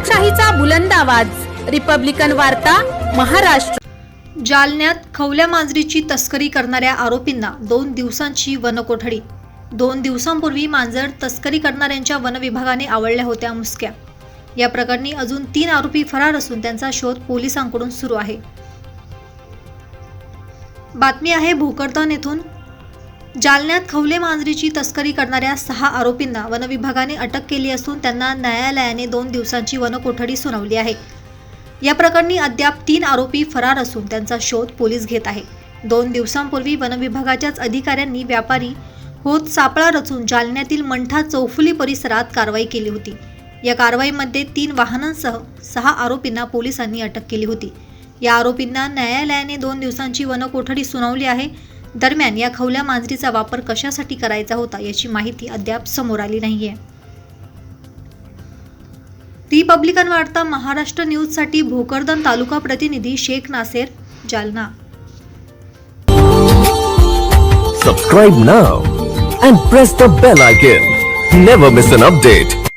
लोकशाहीचा बुलंद आवाज. रिपब्लिकन वार्ता महाराष्ट्र. जालन्यात खवल्या मांजरीची तस्करी करणाऱ्या आरोपींना दोन दिवसांची वनकोठडी. दोन दिवसांपूर्वी मांजर तस्करी करणाऱ्यांच्या वनविभागाने आवडल्या होत्या मुसक्या. या प्रकरणी अजून तीन आरोपी फरार असून त्यांचा शोध पोलिसांकडून सुरू आहे. बातमी आहे भोकरदन येथून जालन्यात खवले मांजरीची तस्करी करणाऱ्या सहा आरोपींना वनविभागाने अटक केली असून त्यांना न्यायालयाने दोन दिवसांची वनकोठडी सुनावली आहे. या प्रकरणी अद्याप तीन आरोपी फरार असून त्यांचा शोध पोलीस घेत आहे. दोन दिवसांपूर्वी वनविभागाच्याच अधिकाऱ्यांनी व्यापारी होत सापळा रचून जालन्यातील मंठा चौफुली परिसरात कारवाई केली होती. या कारवाईमध्ये तीन वाहनांसह सहा आरोपींना पोलिसांनी अटक केली होती. या आरोपींना न्यायालयाने दोन दिवसांची वनकोठडी सुनावली आहे. दरम्यान या खवल्या मांजरीचा वापर कशासाठी करायचा होता याची माहिती अद्याप समोर आली नाहीये. रिपब्लिकन वार्ता महाराष्ट्र न्यूजसाठी भोकरदन तालुका प्रतिनिधी Shaikh Naser Jalna. Subscribe now and press the bell icon never miss an update